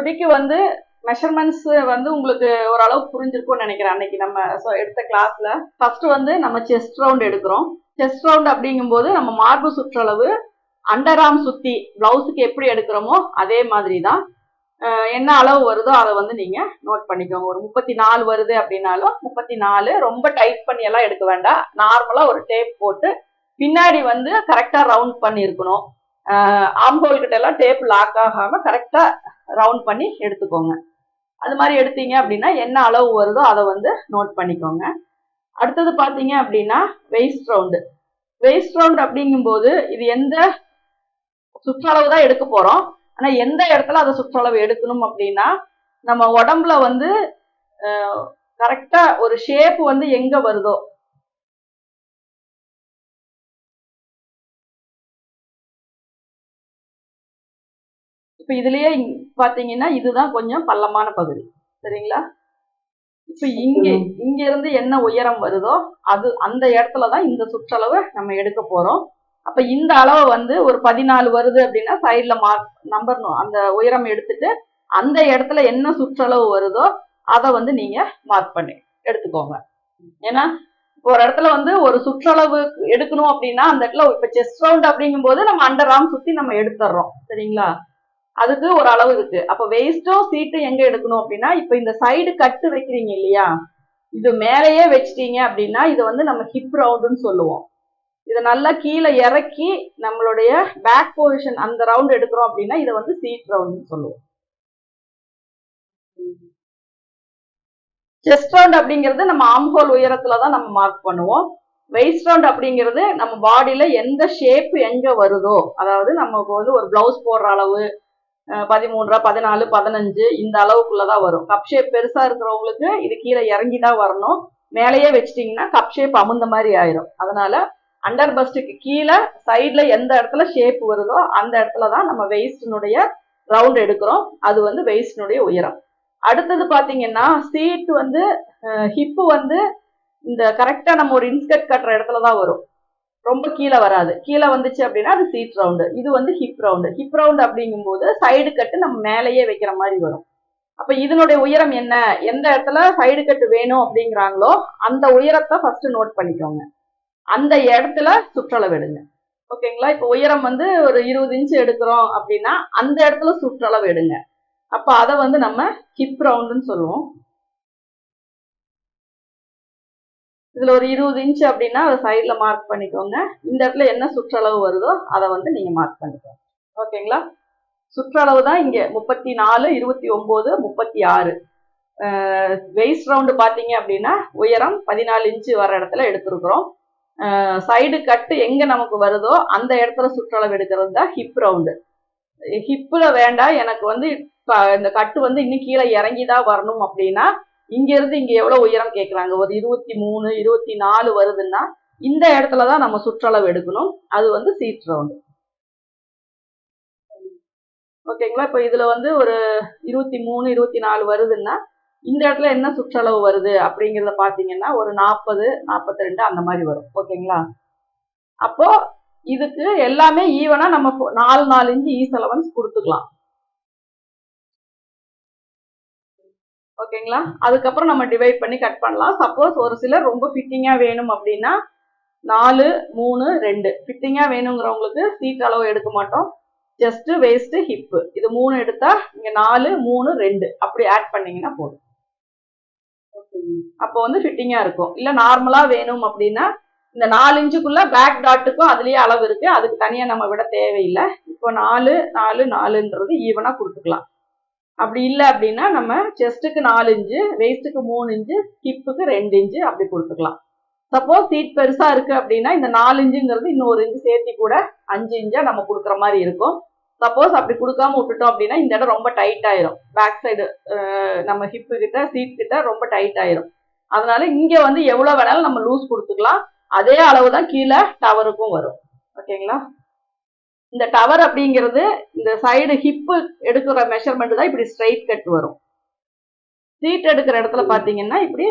சுடிக்கு வந்து மெஷர்மெண்ட்ஸ் வந்து உங்களுக்கு ஓரளவு புரிஞ்சிருக்கும்னு நினைக்கிறேன் அன்னைக்கு நம்ம எடுத்த கிளாஸ்ல ஃபர்ஸ்ட் வந்து நம்ம செஸ்ட் ரவுண்ட் எடுக்கிறோம். செஸ்ட் ரவுண்ட் அப்படிங்கும்போது நம்ம மார்பு சுற்றளவு அண்டர் ஆர்ம் சுத்தி பிளவுஸுக்கு எப்படி எடுக்கிறோமோ அதே மாதிரி தான் என்ன அளவு வருதோ அதை வந்து நீங்க நோட் பண்ணிக்கோங்க. ஒரு முப்பத்தி நாலு வருது அப்படின்னாலும் முப்பத்தி நாலு ரொம்ப டைட் பண்ணி எல்லாம் எடுக்க வேண்டாம். நார்மலா ஒரு டேப் போட்டு பின்னாடி வந்து கரெக்டா ரவுண்ட் பண்ணி இருக்கணும் ஆம்போல் கிட்ட எல்லாம் டேப் லாக் ஆகாம கரெக்டா ரவுண்ட் பண்ணி எடுத்துக்கோங்க. அது மாதிரி எடுத்தீங்க அப்படின்னா என்ன அளவு வருதோ அதை வந்து நோட் பண்ணிக்கோங்க. அடுத்தது பார்த்தீங்க அப்படின்னா வெயிஸ்ட் ரவுண்டு வெயிஸ்ட் ரவுண்ட் அப்படிங்கும்போது இது எந்த சுற்றளவு தான் எடுக்க போகிறோம் ஆனால் எந்த இடத்துல அதை சுற்றளவு எடுக்கணும் அப்படின்னா நம்ம உடம்புல வந்து கரெக்டாக ஒரு ஷேப் வந்து எங்கே வருதோ இப்ப இதுலயே இங்க பாத்தீங்கன்னா இதுதான் கொஞ்சம் பள்ளமான பகுதி. சரிங்களா? இப்ப இங்க இங்க இருந்து என்ன உயரம் வருதோ அது அந்த இடத்துல தான் இந்த சுற்றளவு நம்ம எடுக்க போறோம். அப்ப இந்த அளவு வந்து ஒரு பதினாலு வருது அப்படின்னா சைட்ல மார்க் நம்பர் அந்த உயரம் எடுத்துட்டு அந்த இடத்துல என்ன சுற்றளவு வருதோ அதை வந்து நீங்க மார்க் பண்ணி எடுத்துக்கோங்க. ஏன்னா இப்போ ஒரு இடத்துல வந்து ஒரு சுற்றளவு எடுக்கணும் அப்படின்னா அந்த இடத்துல இப்ப செஸ்ட் ரவுண்ட் அப்படிங்கும்போது நம்ம அண்டர் ஆர்ம் சுத்தி நம்ம எடுத்துடுறோம் சரிங்களா? அதுக்கு ஒரு அளவு இருக்கு. அப்ப வேஸ்டோ சீட்டும் எங்க எடுக்கணும் அப்படின்னா இப்ப இந்த சைடு கட்டு வைக்கிறீங்க இல்லையா? இது மேலேயே வச்சிட்டீங்க அப்படின்னா இது வந்து நம்ம ஹிப் ரவுண்டுன்னு சொல்லுவோம். இதை நல்லா கீழே இறக்கி நம்மளுடைய பேக் பொசிஷன் அந்த ரவுண்ட் எடுக்கிறோம் அப்படின்னா இதை வந்து சீட் ரவுண்டுன்னு சொல்லுவோம். செஸ்ட் ரவுண்ட் அப்படிங்கிறது நம்ம ஆம்ஹோல் உயரத்துல தான் நம்ம மார்க் பண்ணுவோம். வெயிஸ்ட் ரவுண்ட் அப்படிங்கிறது நம்ம பாடியில எந்த ஷேப் எங்க வருதோ அதாவது நமக்கு வந்து ஒரு பிளவுஸ் போடுற அளவு பதிமூன்றா பதினாலு பதினஞ்சு இந்த அளவுக்குள்ளதான் வரும். கப் ஷேப் பெருசா இருக்கிறவங்களுக்கு இது கீழே இறங்கி தான் வரணும். மேலேயே வச்சிட்டிங்கன்னா கப் ஷேப் அமுந்த மாதிரி ஆயிரும். அதனால அண்டர் பஸ்டுக்கு கீழே சைடில் எந்த இடத்துல ஷேப் வருதோ அந்த இடத்துல தான் நம்ம வெயிஸ்டினுடைய ரவுண்ட் எடுக்கிறோம். அது வந்து வெயிஸ்டினுடைய உயரம். அடுத்தது பார்த்தீங்கன்னா சீட் வந்து ஹிப்பு வந்து இந்த கரெக்டாக நம்ம ஒரு இன்ஸ்கர்ட் கட்டுற இடத்துல தான் வரும். ரொம்ப கீழே வராது. கீழே வந்துச்சு அப்படின்னா அது சீட் ரவுண்டு இது வந்து ஹிப் ரவுண்டு ஹிப் ரவுண்டு அப்படிங்கும்போது சைடு கட்டு நம்ம மேலேயே வைக்கிற மாதிரி வரும். அப்ப இதனுடைய உயரம் என்ன? எந்த இடத்துல சைடு கட்டு வேணும் அப்படிங்கிறாங்களோ அந்த உயரத்தை ஃபர்ஸ்ட் நோட் பண்ணிக்கோங்க. அந்த இடத்துல சுற்றளவு எடுங்க. ஓகேங்களா இப்போ உயரம் வந்து ஒரு இருபது இன்ச்சு எடுக்கிறோம் அப்படின்னா அந்த இடத்துல சுற்றளவு எடுங்க. அப்போ அதை வந்து நம்ம ஹிப் ரவுண்டுன்னு சொல்லுவோம். இதில் ஒரு இருபது இன்ச்சு அப்படின்னா அதை சைடில் மார்க் பண்ணிக்கோங்க. இந்த இடத்துல என்ன சுற்றளவு வருதோ அதை வந்து நீங்கள் மார்க் பண்ணிக்கோங்க. ஓகேங்களா? சுற்றளவு தான் இங்கே முப்பத்தி நாலு இருபத்தி ஒம்பது முப்பத்தி ஆறு வெயிஸ்ட் ரவுண்டு பார்த்தீங்க அப்படின்னா உயரம் பதினாலு இன்ச்சு வர இடத்துல எடுத்துருக்குறோம். சைடு கட்டு எங்கே நமக்கு வருதோ அந்த இடத்துல சுற்றளவு எடுக்கிறது தான் ஹிப் ரவுண்டு ஹிப்பில் வேண்டாம் எனக்கு வந்து இந்த கட்டு வந்து இன்னும் கீழே இறங்கி தான் வரணும் அப்படின்னா இங்கிருந்து இங்கே எவ்வளோ உயரம் கேட்குறாங்க ஒரு இருபத்தி மூணு இருபத்தி நாலு வருதுன்னா இந்த இடத்துல தான் நம்ம சுற்றளவு எடுக்கணும். அது வந்து சீட் ரவுண்டு ஓகேங்களா இப்போ இதில் வந்து ஒரு இருபத்தி மூணு இருபத்தி நாலு வருதுன்னா இந்த இடத்துல என்ன சுற்றளவு வருது அப்படிங்கிறத பார்த்தீங்கன்னா ஒரு நாற்பது நாற்பத்தி ரெண்டு அந்த மாதிரி வரும். ஓகேங்களா அப்போ இதுக்கு எல்லாமே ஈவனாக நம்ம நாலு நாலு இன்ச்சு ஈஸ் அலவன்ஸ் கொடுத்துக்கலாம். ஓகேங்களா? அதுக்கப்புறம் நம்ம டிவைட் பண்ணி கட் பண்ணலாம். சப்போஸ் ஒரு சிலர் ரொம்ப ஃபிட்டிங்காக வேணும் அப்படின்னா நாலு மூணு ரெண்டு. ஃபிட்டிங்காக வேணுங்கிறவங்களுக்கு சீட் அளவு எடுக்க மாட்டோம். ஜஸ்ட்டு வேஸ்ட்டு ஹிப்பு இது மூணு எடுத்தா இங்கே நாலு மூணு ரெண்டு. அப்படி ஆட் பண்ணிங்கன்னா போதும். அப்போ வந்து ஃபிட்டிங்காக இருக்கும். இல்லை நார்மலாக வேணும் அப்படின்னா இந்த நாலு இன்ச்சுக்குள்ள பேக் டாட்டுக்கும் அதுலேயே அளவு இருக்குது அதுக்கு தனியாக நம்ம விட தேவையில்லை. இப்போ நாலு நாலு நாலுன்றது ஈவனாக கொடுத்துக்கலாம். அப்படி இல்லை அப்படின்னா நம்ம செஸ்ட்டுக்கு நாலு இன்ச்சு வெயிஸ்ட்டுக்கு மூணு இன்ச்சு ஹிப்புக்கு ரெண்டு இன்ச்சு அப்படி கொடுத்துக்கலாம். சப்போஸ் சீட் பெருசாக இருக்குது அப்படின்னா இந்த நாலு இன்ச்சுங்கிறது இன்னொரு இன்ச்சு சேர்த்தி கூட அஞ்சு இன்ச்சாக நம்ம கொடுக்குற மாதிரி இருக்கும். சப்போஸ் அப்படி கொடுக்காம விட்டுட்டோம் அப்படின்னா இந்த இடம் ரொம்ப டைட் ஆயிரும். பேக் சைடு நம்ம ஹிப்பு கிட்ட சீட் கிட்ட ரொம்ப டைட் ஆயிரும். அதனால இங்கே வந்து எவ்வளோ வேணாலும் நம்ம லூஸ் கொடுத்துக்கலாம். அதே அளவு தான் கீழே டவருக்கும் வரும். ஓகேங்களா இந்த டவர் அப்படிங்கிறது இந்த சைடு ஹிப்பு எடுக்கிற மெஷர்மெண்ட் தான் இப்படி ஸ்ட்ரைட் கட் வரும். சீட் எடுக்கிற இடத்துல பாத்தீங்கன்னா இப்படி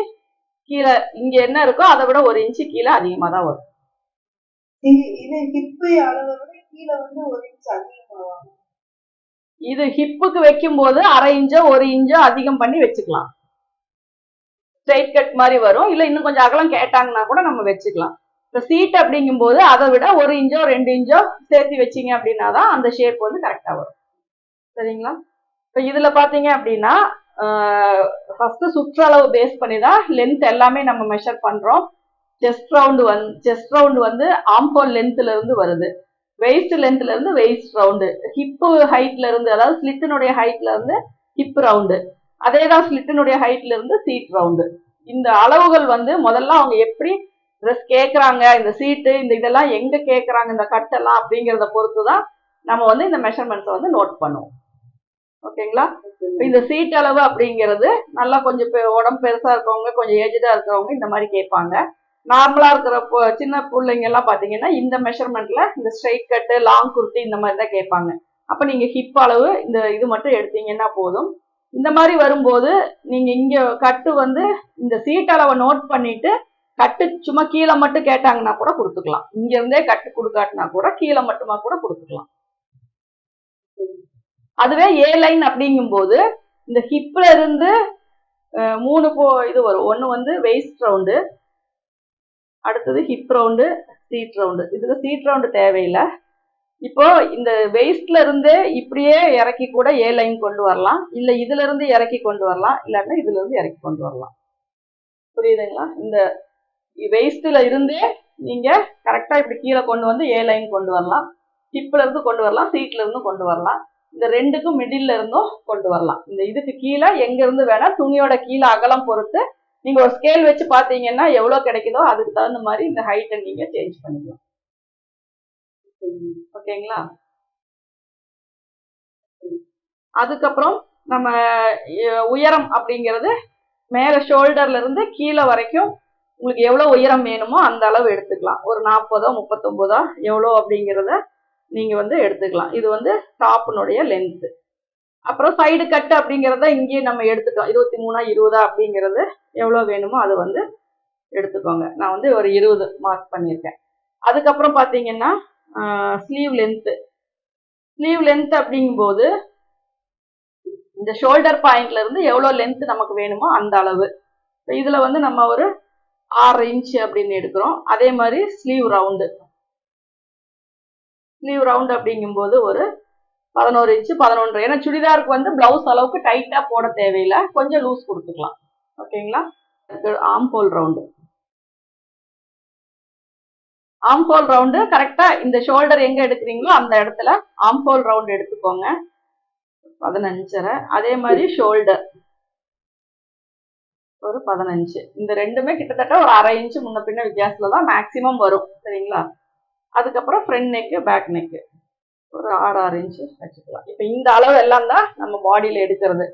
கீழே இங்க என்ன இருக்கோ அதை விட ஒரு இன்ச்சு கீழே அதிகமா தான் வரும். இது ஹிப்புக்கு வைக்கும்போது அரை இன்ச்சோ ஒரு இன்ச்சோ அதிகம் பண்ணி வச்சுக்கலாம். ஸ்ட்ரைட் கட் மாதிரி வரும். இல்ல இன்னும் கொஞ்சம் அகலம் கேட்டாங்கன்னா கூட நம்ம வச்சுக்கலாம். இப்போ சீட் அப்படிங்கும்போது அதை விட ஒரு இன்ச்சோ ரெண்டு இன்ச்சோ சேர்த்து வச்சீங்க அப்படின்னா தான் அந்த ஷேப் வந்து கரெக்டாக வரும். சரிங்களா? இப்போ இதில் பார்த்தீங்க அப்படின்னா ஃபர்ஸ்ட் சுற்றளவு பேஸ் பண்ணி தான் லென்த் எல்லாமே நம்ம மெஷர் பண்ணுறோம் செஸ்ட் ரவுண்டு வந் செஸ்ட் ரவுண்டு வந்து ஆம்போல் லென்த்ல இருந்து வருது. வெயிஸ்ட் லென்த்ல இருந்து வெயிஸ்ட் ரவுண்டு ஹிப்பு ஹைட்ல இருந்து அதாவது ஸ்லிட்டினுடைய ஹைட்ல இருந்து ஹிப் ரவுண்டு அதே தான் ஸ்லிட்டினுடைய ஹைட்ல இருந்து சீட் ரவுண்டு இந்த அளவுகள் வந்து முதல்ல அவங்க எப்படி ட்ரெஸ் கேட்குறாங்க இந்த சீட்டு இந்த இதெல்லாம் எங்க கேட்குறாங்க இந்த கட்டெல்லாம் அப்படிங்கிறத பொறுத்து தான் நம்ம வந்து இந்த மெஷர்மெண்ட்ஸை வந்து நோட் பண்ணுவோம். ஓகேங்களா? இந்த சீட் அளவு அப்படிங்கிறது நல்லா கொஞ்சம் உடம்பு பெருசா இருக்கவங்க கொஞ்சம் ஏஜ்டா இருக்கிறவங்க இந்த மாதிரி கேட்பாங்க. நார்மலா இருக்கிற சின்ன பிள்ளைங்க எல்லாம் பாத்தீங்கன்னா இந்த மெஷர்மெண்ட்ல இந்த ஸ்ட்ரைட் கட்டு லாங் குர்த்தி இந்த மாதிரி தான் கேட்பாங்க. அப்ப நீங்க ஹிப் அளவு இந்த இது மட்டும் எடுத்தீங்கன்னா போதும். இந்த மாதிரி வரும்போது நீங்க இங்க கட்டு வந்து இந்த சீட் அளவை நோட் பண்ணிட்டு கட்டு சும்மா கீழே மட்டும் கேட்டாங்கன்னா கூட கொடுத்துக்கலாம். இங்க இருந்தே கட்டு கொடுக்காட்டினா கூட கீழே மட்டுமா கூட கொடுத்துக்கலாம். அதுவே ஏ லைன் அப்படிங்கும்போது இந்த ஹிப்ல இருந்து மூணு போ இது வரும். ஒன்று வந்து வெயிஸ்ட் ரவுண்டு அடுத்தது ஹிப் ரவுண்டு சீட் ரவுண்டு இதுக்கு சீட் ரவுண்டு தேவையில்லை. இப்போ இந்த வெயிஸ்ட்ல இருந்து இப்படியே இறக்கி கூட ஏ லைன் கொண்டு வரலாம். இல்லை இதுல இருந்து இறக்கி கொண்டு வரலாம். இல்லைன்னா இதுல இருந்து இறக்கி கொண்டு வரலாம். புரியுதுங்களா? இந்த வெயிஸ்ட்ல இருந்தே நீங்க கரெக்டா இப்படி கீழே கொண்டு வந்து ஏ லைன் கொண்டு வரலாம். ஹிப்ல இருந்து கொண்டு வரலாம். சீட்ல இருந்து கொண்டு வரலாம். இந்த ரெண்டுக்கும் மிடில்ல இருந்தும் கொண்டு வரலாம். இந்த இதுக்கு கீழே எங்க இருந்து வேணா துணியோட கீழே அகலம் பொறுத்து நீங்க ஒரு ஸ்கேல் வச்சு பாத்தீங்கன்னா எவ்வளவு கிடைக்குதோ அதுக்கு தகுந்த மாதிரி இந்த ஹைட்டை நீங்க சேஞ்ச் பண்ணிக்கலாம். ஓகேங்களா? அதுக்கப்புறம் நம்ம உயரம் அப்படிங்கிறது மேல ஷோல்டர்ல இருந்து கீழே வரைக்கும் உங்களுக்கு எவ்வளோ உயரம் வேணுமோ அந்த அளவு எடுத்துக்கலாம். ஒரு நாற்பதோ முப்பத்தொம்போதோ எவ்வளோ அப்படிங்கிறத நீங்கள் வந்து எடுத்துக்கலாம். இது வந்து டாப்பினுடைய லென்த்து அப்புறம் சைடு கட்டு அப்படிங்கிறத இங்கேயே நம்ம எடுத்துக்கலாம். இருபத்தி மூணா இருபதா அப்படிங்கிறது எவ்வளோ வேணுமோ அது வந்து எடுத்துக்கோங்க. நான் வந்து ஒரு இருபது மார்க் பண்ணியிருக்கேன். அதுக்கப்புறம் பார்த்தீங்கன்னா ஸ்லீவ் லென்த்து ஸ்லீவ் லென்த் அப்படிங்கும்போது இந்த ஷோல்டர் பாயிண்ட்ல இருந்து எவ்வளோ லென்த் நமக்கு வேணுமோ அந்த அளவு. இப்போ இதில் வந்து நம்ம ஒரு ஆறு இன்ச் அப்படின்னு எடுக்கிறோம். அதே மாதிரி ஸ்லீவ் ரவுண்டு ஸ்லீவ் ரவுண்ட் அப்படிங்கும்போது ஒரு பதினோரு இன்ச்சு பதினொன்று ஏன்னா சுடிதாருக்கு வந்து பிளவுஸ் அளவுக்கு டைட்டா போட தேவையில்லை. கொஞ்சம் லூஸ் கொடுத்துக்கலாம். ஓகேங்களா? Arm hole round arm hole round கரெக்டாக இந்த ஷோல்டர் எங்க எடுக்கிறீங்களோ அந்த இடத்துல ஆம் ஹோல் ரவுண்ட் எடுத்துக்கோங்க. பதினஞ்சரை. அதே மாதிரி ஷோல்டர் ஒரு பதினஞ்சு. இந்த ரெண்டுமே கிட்டத்தட்ட ஒரு அரை இன்ச்சு முன்ன பின்ன வித்தியாசத்துல தான் மேக்ஸிமம் வரும். சரிங்களா? அதுக்கப்புறம் ஃப்ரண்ட் நெக்கு பேக் நெக்கு ஒரு ஆறு ஆறு இன்ச்சு வச்சுக்கலாம். இப்போ இந்த அளவு எல்லாம் தான் நம்ம பாடியில் எடுக்கிறது.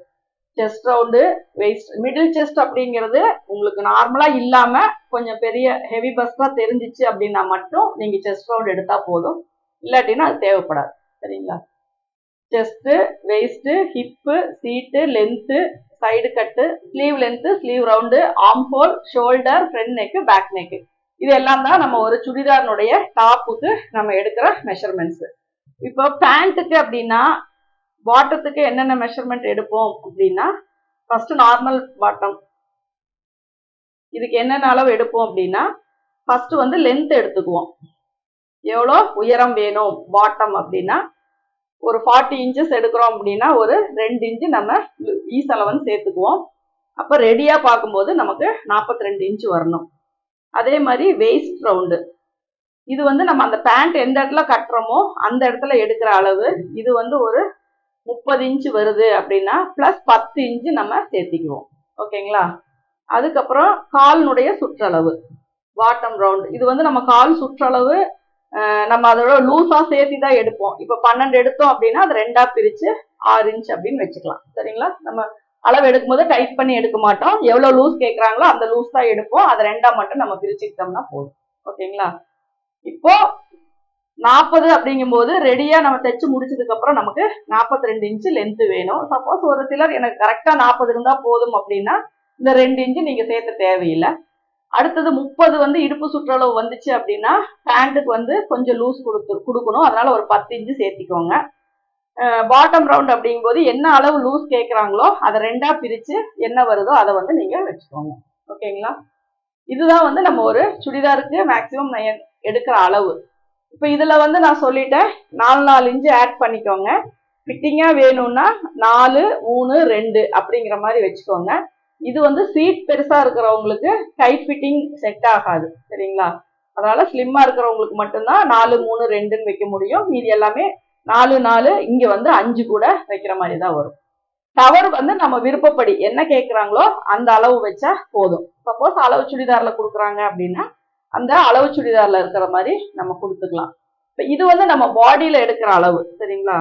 Chest round waist middle chest அப்படிங்கிறது உங்களுக்கு நார்மலாக இல்லாமல் கொஞ்சம் பெரிய ஹெவி பஸ்டாக தெரிஞ்சிச்சு அப்படின்னா மட்டும் நீங்கள் செஸ்ட் ரவுண்ட் எடுத்தால் போதும். இல்லாட்டினா அது தேவைப்படாது. சரிங்களா? Chest waist hip seat length side cut sleeve length sleeve round arm hole shoulder front neck back neck இது எல்லாம் தான் நம்ம ஒரு சுடிதாரினுடைய டாப்புக்கு நம்ம எடுக்கிற மெஷர்மெண்ட்ஸ் இப்போ பேண்ட்டுக்கு அப்படின்னா பாட்டத்துக்கு என்னென்ன மெஷர்மெண்ட் எடுப்போம் அப்படின்னா ஃபர்ஸ்ட் நார்மல் பாட்டம் இதுக்கு என்னென்ன அளவு எடுப்போம் அப்படின்னா ஃபர்ஸ்ட் வந்து லென்த் எடுத்துக்குவோம். எவ்வளோ உயரம் வேணும் பாட்டம் அப்படின்னா ஒரு ஃபார்ட்டி இன்ச்சஸ் எடுக்கிறோம் அப்படின்னா ஒரு ரெண்டு இன்ச்சு நம்ம ஈஸ் அளவுன்னு சேர்த்துக்குவோம். அப்போ ரெடியாக பார்க்கும்போது நமக்கு நாற்பத்தி ரெண்டு இன்ச்சு வரணும். அதே மாதிரி வேஸ்ட் ரவுண்டு இது வந்து நம்ம அந்த பேண்ட் எந்த இடத்துல கட்டுறோமோ அந்த இடத்துல எடுக்கிற அளவு இது வந்து ஒரு முப்பது இன்ச்சு வருது அப்படின்னா ப்ளஸ் பத்து இன்ச்சு நம்ம சேர்த்திக்குவோம். ஓகேங்களா அதுக்கப்புறம் காலினுடைய சுற்றளவு. பாட்டம் ரவுண்ட் இது வந்து நம்ம கால் சுற்றளவு நம்ம அதோட லூஸா சேர்த்தி தான் எடுப்போம். இப்போ பன்னெண்டு எடுத்தோம் அப்படின்னா அது ரெண்டா பிரிச்சு ஆறு இன்ச் அப்படின்னு வச்சுக்கலாம். சரிங்களா? நம்ம அளவு எடுக்கும்போது டைட் பண்ணி எடுக்க மாட்டோம். எவ்வளவு லூஸ் கேட்குறாங்களோ அந்த லூஸ் தான் எடுப்போம். அதை ரெண்டா மட்டும் நம்ம பிரிச்சுக்கிட்டோம்னா போதும். ஓகேங்களா? இப்போ நாற்பது அப்படிங்கும்போது ரெடியா நம்ம தைச்சு முடிச்சதுக்கு அப்புறம் நமக்கு நாற்பத்தி ரெண்டு இன்ச்சு லென்த் வேணும். சப்போஸ் ஒரு சிலர் எனக்கு கரெக்டா நாற்பது இருந்தா போதும் அப்படின்னா இந்த ரெண்டு இன்ச்சு நீங்க சேர்த்த தேவையில்லை. அடுத்தது முப்பது வந்து இடுப்பு சுற்றளவு வந்துச்சு அப்படின்னா பேண்ட்டுக்கு வந்து கொஞ்சம் லூஸ் கொடுத்து கொடுக்கணும். அதனால ஒரு பத்து இன்ச்சு சேர்த்திக்கோங்க. பாட்டம் ரவுண்ட் அப்படிங்கும்போது என்ன அளவு லூஸ் கேட்குறாங்களோ அதை ரெண்டா பிரித்து என்ன வருதோ அதை வந்து நீங்கள் வச்சுக்கோங்க. ஓகேங்களா? இதுதான் வந்து நம்ம ஒரு சுடிதாருக்கு மேக்ஸிமம் நான் எடுக்கிற அளவு. இப்போ இதில் வந்து நான் சொல்லிட்டேன் நாலு நாலு இன்ச்சு ஆட் பண்ணிக்கோங்க. ஃபிட்டிங்காக வேணும்னா நாலு மூணு ரெண்டு அப்படிங்கிற மாதிரி வச்சுக்கோங்க. இது வந்து சீட் பெருசா இருக்கிறவங்களுக்கு டைட் ஃபிட்டிங் செட் ஆகாது சரிங்களா? அதனால ஸ்லிம்மா இருக்கிறவங்களுக்கு மட்டும்தான் நாலு மூணு ரெண்டுன்னு வைக்க முடியும். மீதி எல்லாமே நாலு நாலு இங்க வந்து அஞ்சு கூட வைக்கிற மாதிரி தான் வரும். கவர் வந்து நம்ம விருப்பப்படி என்ன கேட்குறாங்களோ அந்த அளவு வச்சா போதும். சப்போஸ் அளவு சுடிதார்ல கொடுக்குறாங்க அப்படின்னா அந்த அளவு சுடிதார்ல இருக்கிற மாதிரி நம்ம கொடுத்துக்கலாம். இப்போ இது வந்து நம்ம பாடியில எடுக்கிற அளவு சரிங்களா?